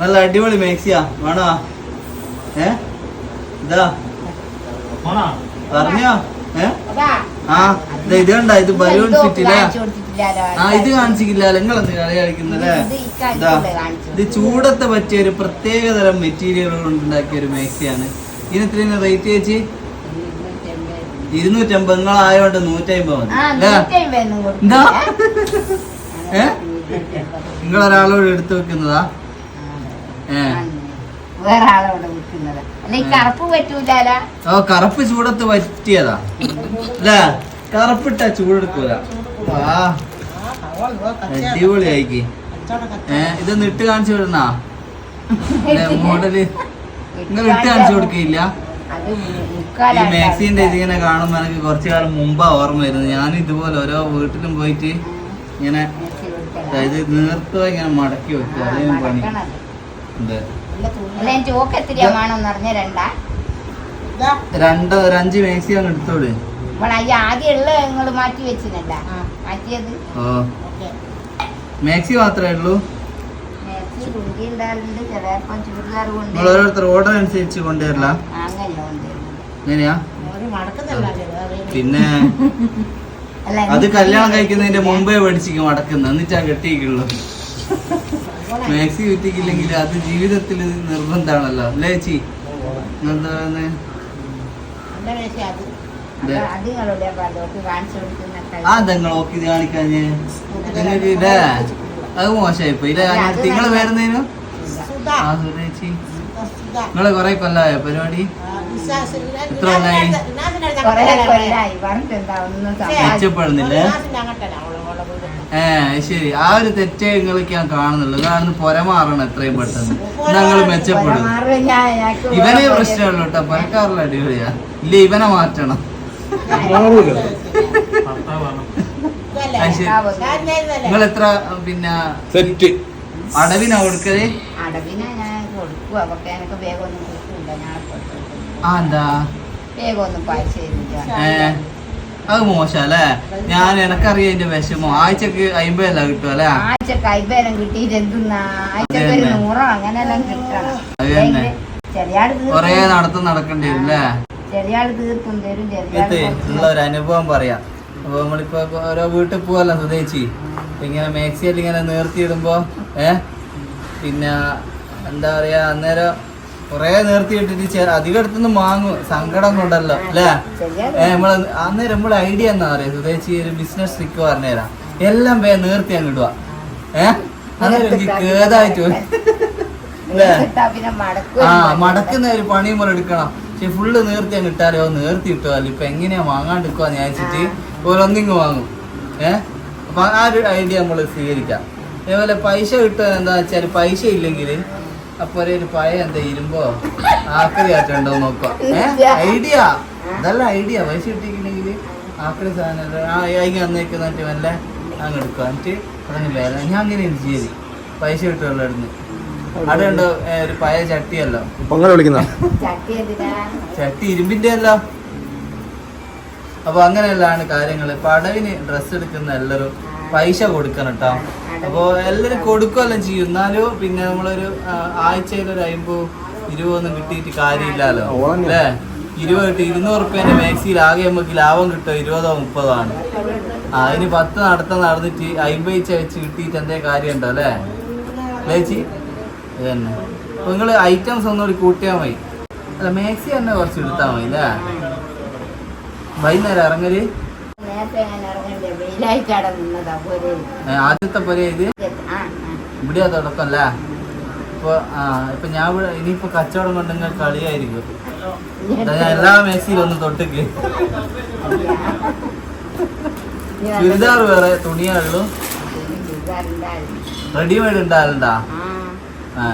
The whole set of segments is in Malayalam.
നല്ല അടിപൊളി മാക്സിയാ. വേണോ? ഏ? ഇതാ പറഞ്ഞോ? ഏ? ആ ഇത് കണ്ട ഇത് ബലൂൺ സിറ്റിലെ ഫിറ്റില്ലേ ആ ഇത് കാണിച്ചില്ല നിങ്ങൾ എന്ത് കളി കളിക്കുന്നല്ലേ ഇത് ഇതാ. ചൂടത്തെ പറ്റിയ ഒരു പ്രത്യേക തരം മെറ്റീരിയലുകൾ കൊണ്ടുണ്ടാക്കിയ ഒരു മേക്സിയാണ്. ഇതിന് ഇത്രയും റേറ്റ് ചേച്ചി? ഇരുന്നൂറ്റമ്പത് നിങ്ങളായോണ്ട് നൂറ്റമ്പത് മതി. എന്താ? നിങ്ങൾ ഒരാളോട് എടുത്തു വെക്കുന്നതാ? വേറെ ആളോട് വിൽക്കുന്നത്. അല്ല ഈ കറുപ്പ് പറ്റൂലാലോ? ഓ കറുപ്പ് ചൂടത്ത് പറ്റിയതാ. അല്ലേ കറുപ്പിട്ട ചൂടെടുക്കൂല. ആ അടിപൊളിയായിക്ക്. ഏ ഇതൊന്ന് നിട്ട് കാണിച്ചു വിടുന്നാ മോഡൽ? നിങ്ങൾ ഇട്ട് കാണിച്ചു കൊടുക്കില്ല? ഈ മാക്സിന്റെ ഇതിങ്ങനെ കാണുമ്പോ എനിക്ക് കുറച്ചു കാലം മുമ്പാ ഓർമ്മ വരുന്നത്. ഞാൻ ഇതുപോലെ ഓരോ വീട്ടിലും പോയിട്ട് ഇങ്ങനെ അതായത് നീർത്തുക ഇങ്ങനെ മടക്കി വെക്കുക അതേ പണി. രണ്ടാ? രണ്ട് ഒരു അഞ്ച് മാക്സി അങ്ങ് ഓ മാക്സി മാത്രമേ ഉള്ളൂ. നിങ്ങൾ ഓരോരുത്തർ ഓർഡർ അനുസരിച്ച് കൊണ്ടുവരില്ല. എങ്ങനെയാ? പിന്നെ അല്ല അത് കല്യാണം കഴിക്കുന്നതിന്റെ മുമ്പേ പഠിച്ചിരിക്കും മടക്കുന്നത് എന്നിട്ടാ കെട്ടിക്കുള്ളൂ മാക്സി കിട്ടിക്കില്ലെങ്കിൽ അത് ജീവിതത്തിൽ നിർബന്ധമാണല്ലോ. അല്ലേ ചേച്ചി? എന്താ പറയുന്നത് ആ നിങ്ങൾ ഓക്കെ ഇത് കാണിക്കാഞ്ഞ് ഇല്ലേ അത് മോശമായിപ്പോ ഇല്ല നിങ്ങൾ വരുന്നതിനു? ആ സുരേച്ചി നിങ്ങൾ കൊറേ കൊല്ലായോ പരിപാടി? എത്ര കൊല്ലായി? മെച്ചപ്പെടുന്നില്ലേ? ഏ ശരി. ആ ഒരു തെറ്റേ നിങ്ങൾക്ക് ഞാൻ കാണുന്നുള്ളൂ. കാണുന്ന പൊരമാറണം എത്രയും പെട്ടെന്ന്. ഞങ്ങൾ മെച്ചപ്പെടും. ഇവനെ പ്രശ്നമുള്ളൂ കേട്ടോ. പരക്കാറില്ല അടിപൊളിയാ. ഇല്ല ഇവനെ മാറ്റണം? നിങ്ങൾ എത്ര പിന്നെ സെറ്റ്. അടവിനാ കൊടുക്കൽ? അടവിനെ ഞാൻ കൊടുക്കുക പക്ഷെ വേഗം ഒന്നും കിട്ടില്ല ഞാൻ കൊടുത്തു ആ എന്താ? വേഗം ഒന്നും പൈസ മോശം അത് മോശല്ലേ ഞാൻ എനക്കറിയാം എന്റെ വിഷമം. ആഴ്ചക്ക് അയിമ്പതല്ല കിട്ടും അല്ലേ? ആഴ്ച കൈബേലം കിട്ടിയിട്ട് എന്തുന്നാ? ആഴ്ചക്ക് ഒരു. നൂറോ അങ്ങനെല്ലാം കിട്ടണം. ചെറിയാട് കൊറേ നടത്തം നടക്കേണ്ടി വരും അല്ലേ? ചെറിയാട് തീർക്കും തരും ഉള്ള ഒരു അനുഭവം പറയാം. അപ്പൊ നമ്മളിപ്പോ ഓരോ വീട്ടിൽ പോവല്ലോ സുധേച്ചി? ഇങ്ങനെ മാക്സിയിൽ ഇങ്ങനെ നേർത്തിയിടുമ്പോ ഏ? പിന്നെ എന്താ പറയാ അന്നേരം കൊറേ നേർത്തിയിട്ടിട്ട് ചേർ അധികം അടുത്തുനിന്ന് മാങ്ങും സങ്കടം കൊണ്ടല്ലോ അല്ലേ? നമ്മൾ അന്നേരം നമ്മളെ ഐഡിയ എന്താ പറയാ സുതേച്ചി ഒരു ബിസിനസ് ട്രിക്ക് പറഞ്ഞുതരാം എല്ലാം വേ നേർത്തി അങ്ങ് ഇടുക. ഏഹ് അന്നേരം എനിക്ക് കേതായിട്ട്. അല്ലേ? ഇട്ടാ ആ മടക്കുന്ന ഒരു പണിയും പോലെ എടുക്കണം. പക്ഷെ ഫുള്ള് നേർത്തി അങ്ങ് ഇട്ടാലോ നേർത്തി ഇട്ടാലോ ഇപ്പൊ എങ്ങനെയാ വാങ്ങാണ്ടിരിക്കുവാന്ന് വിചാരിച്ചിട്ട് ഓരോന്നിങ്ങ് വാങ്ങും. ഏഹ് അപ്പൊ ആ ഒരു ഐഡിയ നമ്മൾ സ്വീകരിക്കാം. അതേപോലെ പൈസ കിട്ടുക എന്താ വെച്ചാൽ പൈസ ഇല്ലെങ്കിൽ അപ്പൊ ഒരു പഴയ എന്താ ഇരുമ്പോ ആക്രി ആറ്റുണ്ടോ നോക്കാം ഐഡിയ? അതല്ല ഐഡിയ. പൈസ കിട്ടിയിട്ടുണ്ടെങ്കിൽ ആക്രി സാധനം ആ വന്നേക്കുന്ന വല്ല അങ്ങ് എടുക്കുക എന്നിട്ട് അതങ്ങ് വേല ഞാൻ അങ്ങനെ ചെയ്തി പൈസ കിട്ടുമല്ലോ ഇവിടുന്ന് അവിടെ ഉണ്ടോ ഒരു പഴയ ചട്ടിയല്ലോ? പൊങ്ങൽ വിളിക്കുന്ന ചട്ടി ഇരുമ്പിന്റെ അല്ലോ അപ്പൊ അങ്ങനെയല്ലാണ് കാര്യങ്ങൾ പടവിന് ഡ്രസ്സ് എടുക്കുന്ന എല്ലാവരും പൈസ കൊടുക്കണം കേട്ടോ അപ്പൊ എല്ലാരും കൊടുക്കുകയെല്ലാം ചെയ്യും. എന്നാലും പിന്നെ നമ്മളൊരു ആഴ്ചയിൽ ഒരു അമ്പത് ഇരുപതൊന്നും കിട്ടിയിട്ട് കാര്യമില്ലല്ലോ. അല്ലേ? ഇരുപത് കിട്ടി ഇരുന്നൂറ് റുപ്യന്റെ മാക്സിയിൽ ആകെ നമുക്ക് ലാഭം കിട്ടുമോ ഇരുപതോ മുപ്പതോ ആണ് അതിന് പത്ത് നടത്തം നടന്നിട്ട് അമ്പത് വെച്ച് കിട്ടിയിട്ട് എന്തേ കാര്യം ഉണ്ടോ അല്ലേ? ചേച്ചി ഇത് തന്നെ. അപ്പൊ നിങ്ങൾ ഐറ്റംസ് ഒന്നുകൂടി കൂട്ടിയാൽ മതി. അല്ല മാക്സി തന്നെ കുറച്ച് എടുത്താൽ മതി അല്ലേ? ഒരു ഇറങ്ങൽ? ആദ്യത്തെ പോലെ ഇത് ഇവിടെ ഇവിടെയാ തുടക്കം അല്ലേ? ഇപ്പൊ ആ ഇപ്പൊ ഞാൻ ഇവിടെ ഇനിയിപ്പോ കച്ചവടം കൊണ്ടെങ്കിൽ കളിയായിരിക്കും. ഇതാ ഞാൻ എല്ലാ മേസിയിലും ഒന്ന് തൊട്ടിക്ക്. ചുരിദാർ വേറെ തുണിയേ ഉള്ളൂ. റെഡിമെയ്ഡ് ഉണ്ടാകലുണ്ടാ ആ.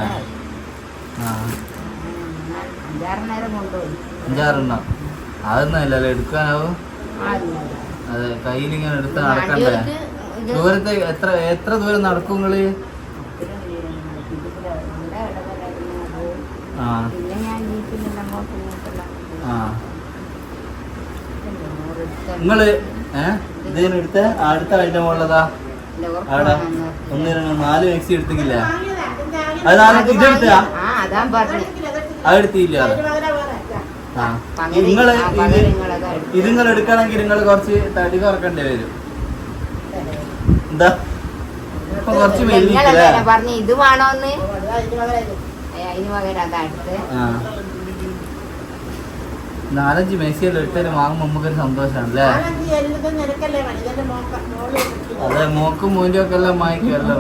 അഞ്ചാറെണ്ണം അതൊന്നും അല്ലല്ലോ എടുക്കാനാവും? കയ്യിൽ ഇങ്ങനെ എടുത്ത് നടക്കണ്ടേ? ദൂരത്തെ എത്ര എത്ര ദൂരം നടക്കും നിങ്ങൾ. ആ. നിങ്ങൾ ഏഹ് ഇതിന് എടുത്ത? അടുത്ത ഐറ്റം മുകളിലതാ. അവിടെ ഒന്ന് രണ്ട് നാല് മാക്സി എടുത്തില്ല അത് നാളെ ഇതെടുത്താ അതെടുത്തില്ല അതിന് പകരം വേറെ. ആ പകരം- നിങ്ങൾ ഇത് നിങ്ങൾ എടുക്കണമെങ്കിൽ നിങ്ങൾ കുറച്ച് തടി കുറക്കേണ്ടി വരും. എന്താ? ഇപ്പൊ കുറച്ച് പറഞ്ഞു ഇത് വേണോന്ന്. അതിന് പകരം അതാ നാലഞ്ച് മെസ്സിയെല്ലാം ഇട്ടൊരു വാങ്ങുമ്പോ നമുക്കൊരു മോൾ അതെ മോക്കും മോനും ഒക്കെ എല്ലാം വാങ്ങിക്കല്ലോ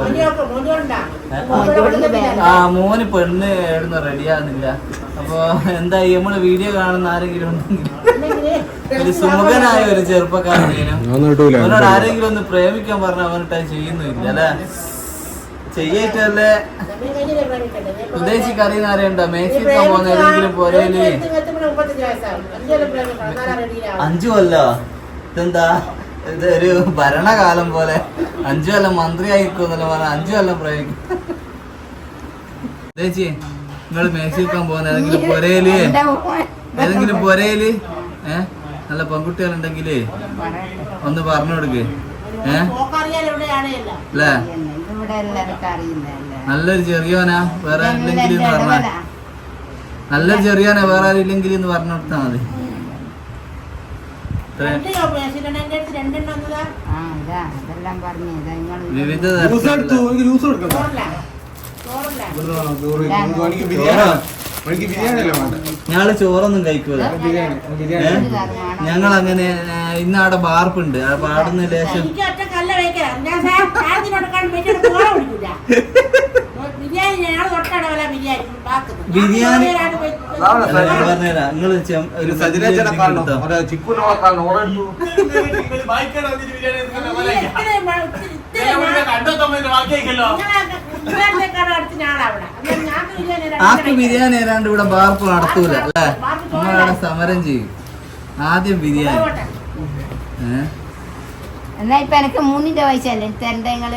ആ മോന് പെണ്ണ് എഴുന്ന റെഡിയാകുന്നില്ല അപ്പൊ എന്തായി നമ്മൾ വീഡിയോ കാണുന്ന ആരെങ്കിലും ഉണ്ടെങ്കിൽ ഒരു സുമുഖനായ ഒരു ചെറുപ്പക്കാരനും അവനോട് ആരെങ്കിലും ഒന്ന് പ്രേമിക്കാൻ പറഞ്ഞ അവനിട്ട് ചെയ്യുന്നില്ല അല്ലെ? ചെയ്യറ്റല്ലേ ഉദ്ദേശിക്ക് അറിയുന്ന ആരെയുണ്ടോ? മേച്ചിക്കാൻ പോകുന്ന ഏതെങ്കിലും പോരേൽ. അഞ്ചു കൊല്ലോ ഇതെന്താ? ഇത് ഒരു ഭരണകാലം പോലെ. അഞ്ചു കൊല്ലം മന്ത്രി നിൽക്കുന്നല്ലോ പറഞ്ഞ. അഞ്ചു കൊല്ലം പ്രയോഗിക്കും ചേച്ചി നിങ്ങൾ മേച്ചിക്കാൻ പോകുന്ന ഏതെങ്കിലും പൊരയിൽ ഏതെങ്കിലും പൊരയിൽ ഏ? നല്ല പെൺകുട്ടികളുണ്ടെങ്കിലേ. ഒന്ന് പറഞ്ഞു കൊടുക്ക്. അല്ലേ നല്ലൊരു ചെറിയവനാ വേറെ ആരില്ലെങ്കിൽ എന്ന് പറഞ്ഞാൽ നല്ലൊരു ചെറിയോനാ വേറെ ആരില്ലെങ്കിൽ എന്ന് പറഞ്ഞു കൊടുത്താ മതി. ഇത്രയും രണ്ട് മേശിട്ടുണ്ട്. എന്റെ അടുത്ത് രണ്ടെണ്ണം ഒന്നതാ. ആ ഇതാ അതെല്ലാം പറഞ്ഞു ഇതാ നിങ്ങൾ വിവിധ തരത്തിലുള്ള ബിരിയാണി. ബിരിയാണി അല്ലേ വേണ്ട ഞങ്ങൾ ചോറൊന്നും കഴിക്കൂല ഞങ്ങൾ അങ്ങനെ ഇന്ന് അവിടെ ബാർപ്പുണ്ട് ആ പാടുന്ന ലേശം. ബിരിയാണി പറഞ്ഞുതരാം നിങ്ങൾ ഒരു ഒരു ആക്ക് ബിരിയാണി ഏതാണ്ട് ഇവിടെ ബാർപ്പ് നടത്തൂല അല്ലേ? നമ്മളവിടെ സമരം ചെയ്യും. ആദ്യം ബിരിയാണി. എന്നാ ഇപ്പൊ എനിക്ക് മൂന്നിന്റെ വയസ്സല്ലേ തരണ്ട നിങ്ങൾ